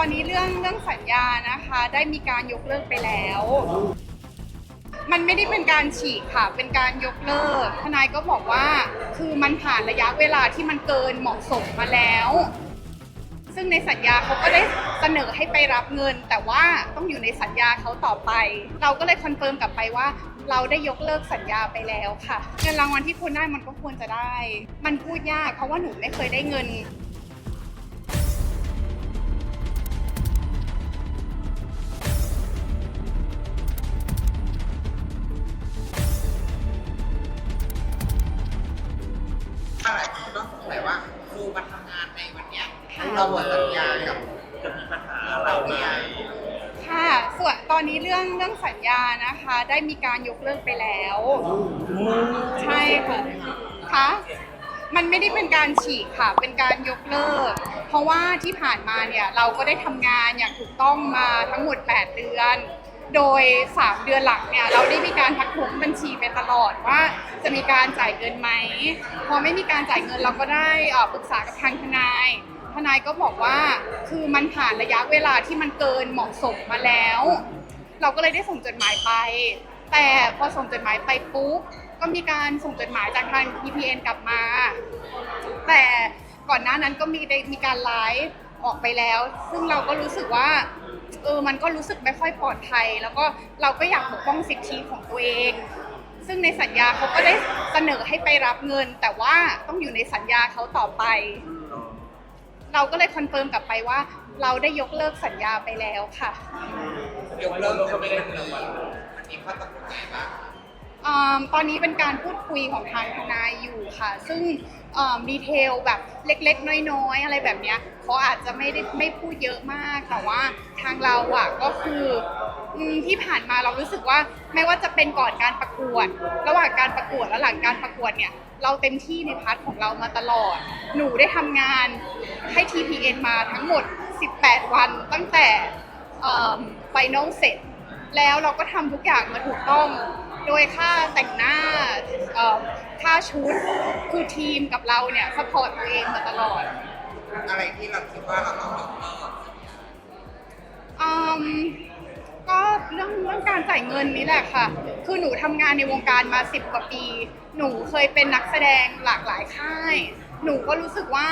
อนนี้เรื่องเรื่องสัญญานะคะ ได้มีการยกเลิกไปแล้ว มันไม่ได้เป็นการฉีกค่ะ เป็นการยกเลิก ทนายก็บอกว่าคือมันผ่านระยะเวลาที่มันเกินเหมาะสมมาแล้ว ซึ่งในสัญญาเขาก็ได้เสนอให้ไปรับเงิน แต่ว่าต้องอยู่ในสัญญาเขาต่อไป เราก็เลยคอนเฟิร์มกลับไปว่า เราได้ยกเลิกสัญญาไปแล้วค่ะ เงินรางวัลที่คุณได้มันก็ควรจะได้ มันพูดยากเพราะว่าหนูไม่เคยได้เงิน อะไรที่ต้องสงสัยว่าครูมาทำงานในวันเนี้ยเราหมดสัญญากับจะมีปัญหาเราเนี่ยค่ะ ส่วนตอนนี้เรื่องเรื่องสัญญานะคะ ได้มีการยกเลิกไปแล้ว ใช่ค่ะคะมันไม่ได้เป็นการฉีกค่ะ เป็นการยกเลิก เพราะว่าที่ผ่านมาเนี่ยเราก็ได้ทำงานอย่างถูกต้องมาทั้งหมด 8 เดือน โดย 3 เดือนหลังเนี่ยเราได้มีการทักท้วงบัญชีไปตลอดว่าจะมีการจ่ายเงินไหม พอไม่มีการจ่ายเงินเราก็ได้อ่อปรึกษากับทางทนาย ทนายก็บอกว่าคือมันผ่านระยะเวลาที่มันเกินเหมาะสมมาแล้ว เราก็เลยได้ส่งจดหมายไป แต่พอส่งจดหมายไปปุ๊บก็มีการส่งจดหมายจากทาง TPN กลับมา แต่ก่อนหน้านั้นก็มีมีการไลฟ์ออกไปแล้ว ซึ่งเราก็รู้สึกว่า เออมันก็รู้สึกไม่ค่อยปลอดภัย แล้วก็เราก็อยากปกป้องสิทธิของตัวเอง ซึ่งในสัญญาเขาก็ได้เสนอให้ไปรับเงิน แต่ว่าต้องอยู่ในสัญญาเขาต่อไป เราก็เลยคอนเฟิร์มกลับไปว่า เราได้ยกเลิกสัญญาไปแล้วค่ะ ยกเลิกจะไม่ได้เงินมันมีข้อตกลงไงบ้าง อืมตอนนี้เป็นการพูดคุยของทางทนายอยู่ค่ะ ซึ่งดีเทลแบบเล็กๆ น้อยๆ อะไรแบบเนี้ยเขาอาจจะไม่ได้ไม่พูดเยอะมาก แต่ว่าทางเราอะก็คืออืมที่ผ่านมาเรารู้สึกว่าไม่ว่าจะเป็นก่อนการประกวด ระหว่างการประกวดและหลังการประกวดเนี่ย เราเต็มที่ในพาร์ทของเรามาตลอด หนูได้ทำงานให้ TPN มาทั้งหมด 18 วันตั้งแต่ไฟนอลเสร็จ แล้วเราก็ทำทุกอย่างมาถูกต้อง โดยค่าแต่งหน้าเอ่อค่าชุดคือทีมกับเราเนี่ยสปอร์ตตัวเองมาตลอด อะไรที่เราคิดว่าเราต้องยกเลิกอืมก็เรื่องเรื่องการจ่ายเงินนี่แหละค่ะ คือหนูทำงานในวงการมาสิบกว่าปี หนูเคยเป็นนักแสดงหลากหลายค่าย หนูก็รู้สึกว่า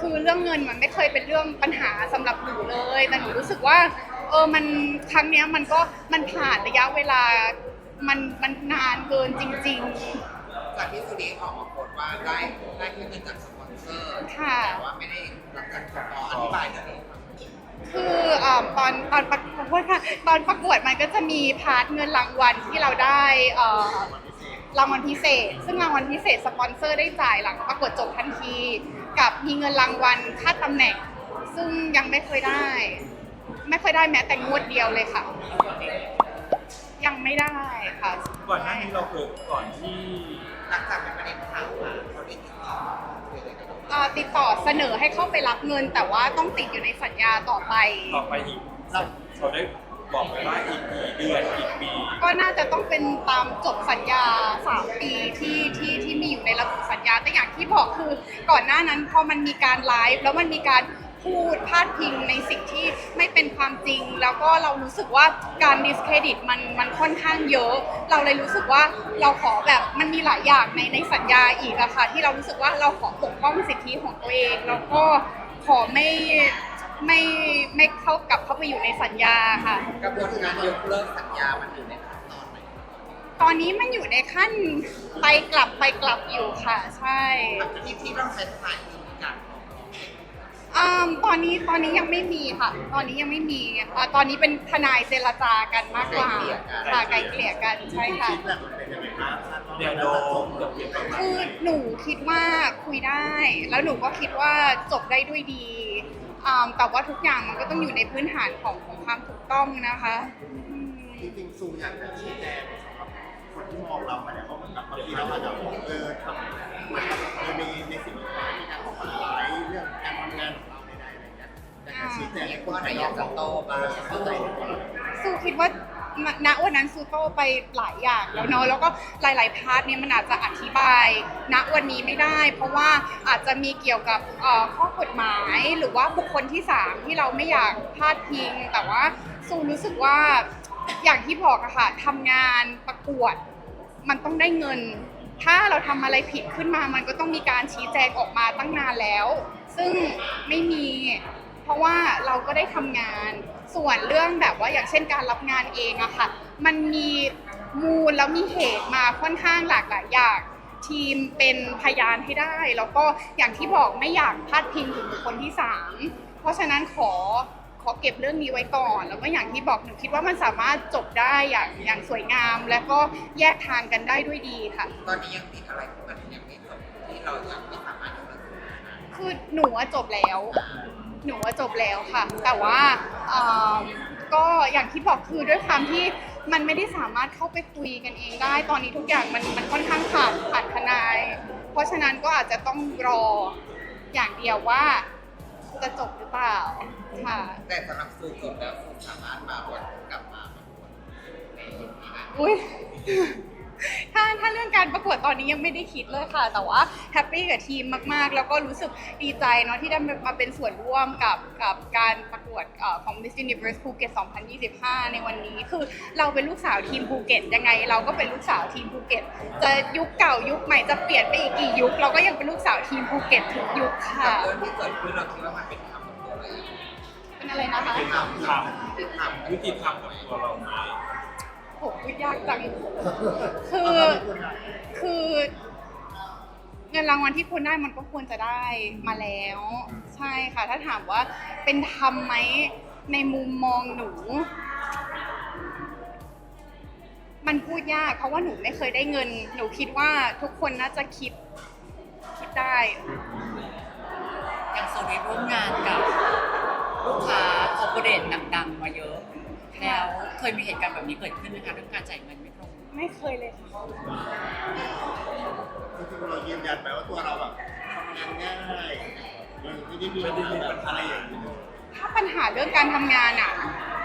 คือเรื่องเงินมันไม่เคยเป็นเรื่องปัญหาสำหรับหนูเลย แต่หนูรู้สึกว่า เออมันครั้งเนี้ยมันก็มันผ่านระยะเวลา มันมันนานเกินจริงๆจากที่สุดีออกมาโพสต์ว่าได้ได้แค่เงินจากสปอนเซอร์ค่ะ แต่ว่าไม่ได้รับการขออธิบายหน่อยครับคือเอ่อตอนตอนประขอโทษค่ะตอนประกวดมันก็จะมีพาร์ทเงินรางวัลที่เราได้เอ่อ รางวัลพิเศษ ซึ่งรางวัลพิเศษสปอนเซอร์ได้จ่ายหลังประกวดจบทันที กับมีเงินรางวัลค่าตำแหน่ง ซึ่งยังไม่เคยได้ ไม่เคยได้แม้แต่งวดเดียวเลยค่ะ ยังไม่ได้ค่ะ ก่อนหน้านี้เราเคยก่อนที่หลังจากเป็นประเด็นข่าวมาเขาได้ติดต่อหรืออะไรกันบ้างเอ่อติดต่อเสนอให้เข้าไปรับเงิน แต่ว่าต้องติดอยู่ในสัญญาต่อไป ต่อไปอีกเราเราได้บอกไปว่าอีกกี่เดือนอีกปีก็น่าจะต้องเป็นตามจบสัญญา 3 ปีที่ที่ที่มีอยู่ในระบบสัญญาแต่อย่างที่บอกคือก่อนหน้านั้นพอมันมีการไลฟ์แล้วมันมีการ พูดพาดพิงในสิ่งที่ไม่เป็นความจริง แล้วก็เรารู้สึกว่าการดิสเครดิตมันมันค่อนข้างเยอะ เราเลยรู้สึกว่าเราขอแบบมันมีหลายอย่างในในสัญญาอีกอะค่ะที่เรารู้สึกว่าเราขอปกป้องสิทธิของตัวเอง แล้วก็ขอไม่ไม่ไม่เข้ากลับเข้าไปอยู่ในสัญญาค่ะ กระบวนการยกเลิกสัญญามันอยู่ในขั้นตอนไหนตอนนี้มันอยู่ในขั้นไปกลับไปกลับอยู่ค่ะ ใช่ ที่ที่ต้องใช้ทนายคือมี อืมตอนนี้ตอนนี้ยังไม่มีค่ะ ตอนนี้ยังไม่มีอ่าตอนนี้เป็นทนายเจรจากันมากกว่าค่ะไกลเกลี่ยกันใช่ค่ะเดี๋ยวโดมเดี๋ยวเปลี่ยนไปคือหนูคิดว่าคุยได้ แล้วหนูก็คิดว่าจบได้ด้วยดีอ่าแต่ว่าทุกอย่างมันก็ต้องอยู่ในพื้นฐานของของความถูกต้องนะคะอืมจริงๆซูอยากจะชี้แจงสำหรับคนที่มองเรามาเนี่ยเพราะเหมือนกับบางทีเราอาจจะเออทำเหมือนกับ เงี้ยอยากจะชี้แจงใคนว่าไหนอยากจะโตบ้างเข้าใจดีกว่าซูคิดว่าณวันนั้นซูโต้ไปหลายอย่างแล้วเนาะแล้วก็หลาย ๆ พาร์ทเนี่ยมันอาจจะอธิบายณวันนี้ไม่ได้ เพราะว่าอาจจะมีเกี่ยวกับข้อกฎหมายหรือว่าบุคคลที่สามที่เราไม่อยากพาดพิง แต่ว่าซูรู้สึกว่าอย่างที่บอกอะค่ะทำงานประกวด มันต้องได้เงิน ถ้าเราทำอะไรผิดขึ้นมามันก็ต้องมีการชี้แจงออกมาตั้งนานแล้ว ซึ่งไม่มี ราะว่าเราก็ได้ทำงานส่วนเรื่องแบบว่าอย่างเช่นการรับงานเองอะค่ะ มันมีมูลแล้วมีเหตุมาค่อนข้างหลากหลายอย่างทีมเป็นพยานให้ได้ แล้วก็อย่างที่บอกไม่อยากพาดพิงถึงบุคคลที่สามเพราะฉะนั้นขอขอเก็บเรื่องนี้ไว้ก่อน แล้วก็อย่างที่บอกหนูคิดว่ามันสามารถจบได้อย่างอย่างสวยงาม และก็แยกทางกันได้ด้วยดีค่ะ ตอนนี้ยังติดอะไรที่มันยังไม่จบที่เรายังไม่สามารถยกเลิกสัญญาได้คือหนูว่าจบแล้ว หนูว่าจบแล้วค่ะ แต่ว่าเอ่อก็อย่างที่บอกคือด้วยความที่มันไม่ได้สามารถเข้าไปคุยกันเองได้ ตอนนี้ทุกอย่างมันมันค่อนข้างผ่านผ่านทนาย เพราะฉะนั้นก็อาจจะต้องรออย่างเดียวว่าจะจบหรือเปล่าค่ะ แต่สำหรับซูจบแล้วซูสามารถมาวันกลับมาประกวดในยุคนี้ได้อุ้ย ถ้าถ้าเรื่องการประกวดตอนนี้ยังไม่ได้คิดเลยค่ะ แต่ว่าแฮปปี้กับทีมมากๆ แล้วก็รู้สึกดีใจเนาะที่ได้มาเป็นส่วนร่วมกับกับการประกวดเอ่อของ Miss Universe ภูเก็ต2025 ในวันนี้คือเราเป็นลูกสาวทีมภูเก็ตยังไง เราก็เป็นลูกสาวทีมภูเก็ตจะยุคเก่ายุคใหม่จะเปลี่ยนไปอีกกี่ยุค เราก็ยังเป็นลูกสาวทีมภูเก็ตทุกยุคค่ะกับเรื่องที่เกิดขึ้นเราคิดว่ามันเป็นธรรมกับตัวเราเองเป็นอะไรนะคะเป็นธรรมทเป็นธรรมำยุติธรรมกับตัวเราไหม โหพูดยากจัง คือ คือ เงินรางวัลที่ควรได้มันก็ควรจะได้มาแล้ว ใช่ค่ะ ถ้าถามว่าเป็นธรรมไหมในมุมมองหนู มันพูดยาก เพราะว่าหนูไม่เคยได้เงิน หนูคิดว่าทุกคนน่าจะคิดคิดได้อย่างโซได้ร่วมงานกับลูกค้าคอร์ปอเรทดังๆมาเยอะ แล้วเคยมีเหตุการณ์แบบนี้เกิดขึ้นไหมคะเรื่องการจ่ายเงินไม่ตรงไม่เคยเลยค่ะจริงๆเรายืนยันไปว่าตัวเราแบบทำงานง่ายเออไม่ได้มีปัญหาแบบอะไรอย่างนี้ถ้าปัญหาเรื่องการทำงานอะ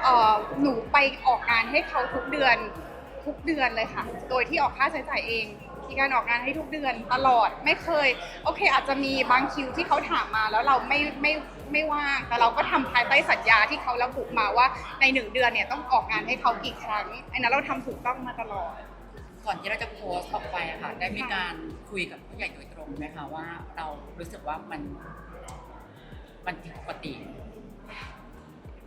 เอ่อหนูไปออกงานให้เขาทุกเดือนทุกเดือนเลยค่ะ โดยที่ออกค่าใช้จ่ายเองมีการออกงานให้ทุกเดือนตลอดไม่เคย โอเค อาจจะมีบางคิวที่เขาถามมาแล้วเราไม่ไม่ ไม่ว่างแต่เราก็ทำภายใต้สัญญาที่เขาระบุมาว่าในหนึ่งเดือนเนี่ยต้องออกงานให้เขากี่ครั้งอันนั้นเราทำถูกต้องมาตลอด ก่อนที่เราจะโพสต์ออกไปอะค่ะได้มีการคุยกับผู้ใหญ่โดยตรงไหมคะว่าเรารู้สึกว่ามันมันผิดปกติ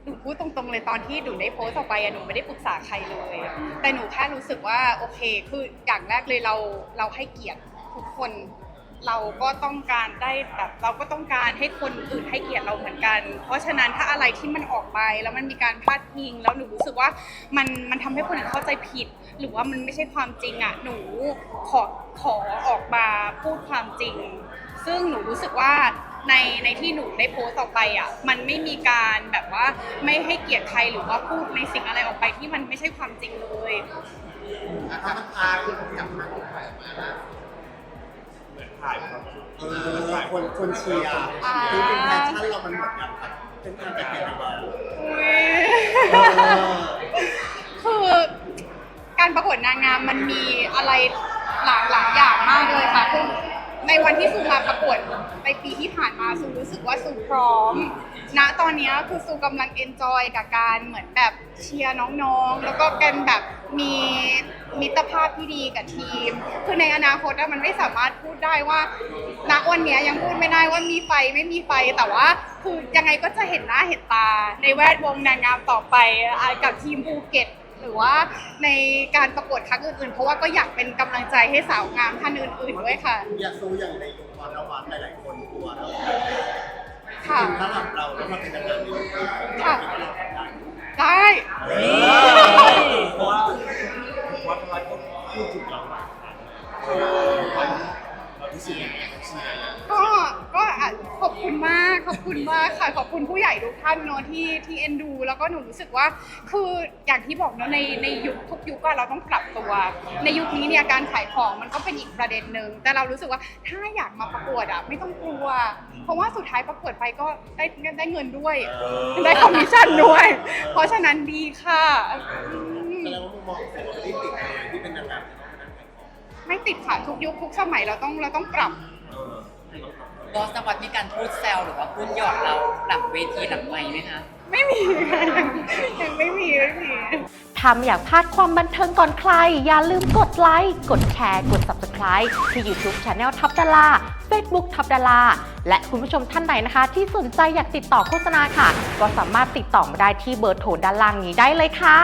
หนูพูดตรงๆเลยตอนที่หนูได้โพสต์ออกไปอะหนูไม่ได้ปรึกษาใครเลย แต่หนูแค่รู้สึกว่าโอเค คืออย่างแรกเลยเราเราให้เกียรติทุกคน เราก็ต้องการได้แบบเราก็ต้องการให้คนอื่นให้เกียรติเราเหมือนกัน เพราะฉะนั้นถ้าอะไรที่มันออกไปแล้วมันมีการพลาดพิง แล้วหนูรู้สึกว่ามันมันทำให้คนอื่นเข้าใจผิด หรือว่ามันไม่ใช่ความจริงอะหนูขอขอออกมาพูดความจริง ซึ่งหนูรู้สึกว่าในในที่หนูได้โพสต์ออกไปอะมันไม่มีการแบบว่าไม่ให้เกียรติใครหรือว่าพูดในสิ่งอะไรออกไปที่มันไม่ใช่ความจริงเลย ถ้ามันพาขึ้น คนเชียร์อ่าจริงๆแพชชั่นเรามันเหมือนกับเป็นการแต่งงานแล้วอุ๊ยเออคือการประกวดนางงามมันมีอะไรหลากหลายอย่างมากเลยค่ะคือในวันที่ซูมาประกวดในปีที่ผ่านมาซูรู้สึกว่าซูพร้อม ณตอนนี้คือซูกำลังเอนจอยกับการเหมือนแบบเชียร์น้องๆ แล้วก็กันแบบมีมิตรภาพที่ดีกับทีม คือในอนาคตอะมันไม่สามารถพูดได้ว่าณวันเนี้ยยังพูดไม่ได้ว่ามีไฟไม่มีไฟแต่ว่า คือยังไงก็จะเห็นหน้าเห็นตา ในแวดวงนางงามต่อไปอะกับทีมภูเก็ต หรือว่าในการประกวดครั้งอื่นๆ เพราะว่าก็อยากเป็นกำลังใจให้สาวงามท่านอื่นๆด้วยค่ะ อยากสู้อย่างในยุควันละวันหลายๆคนกลัวเรา ค่ะ ถ้าเราเราแล้วมาเป็นนางงามในยุคนี้ค่ะคิดว่าเราทำได้ได้ เพราะว่าวัดวัดก็พูดถึงเรา หลายครั้งเรารู้สึกยังไงกับเชียร์ก็ก็อะขอบคุณมากขอบคุณมากค่ะขอบคุณผู้ใหญ่ทุกท่านเนอะที่ที่เอ็นดู แล้วก็หนูรู้สึกว่า คืออย่างที่บอกเนอะในในยุคทุกยุคอะเราต้องปรับตัว ในยุคนี้เนี่ยการขายของมันก็เป็นอีกประเด็นหนึ่งแต่เรารู้สึกว่าถ้าอยากมาประกวดอะไม่ต้องกลัว เพราะว่าสุดท้ายประกวดไปก็ได้ได้เงินด้วย ได้คอมมิชชั่นด้วย เพราะฉะนั้นดีค่ะอืม แสดงว่ามุมมองของเราไม่ได้ติดเลยที่เป็นนางงามจะต้องม ไม่ติดค่ะทุกยุคทุกสมัยเราต้องเราต้องปรับเออบอสนวัตมีการพูดแซวหรือว่าพูดหยอดเราหลังเวทีหลังไมค์ไหมคะไม่มีค่ะยังไม่มีไม่มีถ้าไม่อยากพลาดความบันเทิงก่อนใคร อย่าลืมกดไลค์ กดแชร์ กด Subscribe ที่ YouTube Channel ทับดารา Facebook ทับดาราและคุณผู้ชมท่านไหนนะคะ ที่สนใจอยากติดต่อโฆษณาค่ะ ก็สามารถติดต่อมาได้ที่เบอร์โทรด้านล่างนี้ได้เลยค่ะ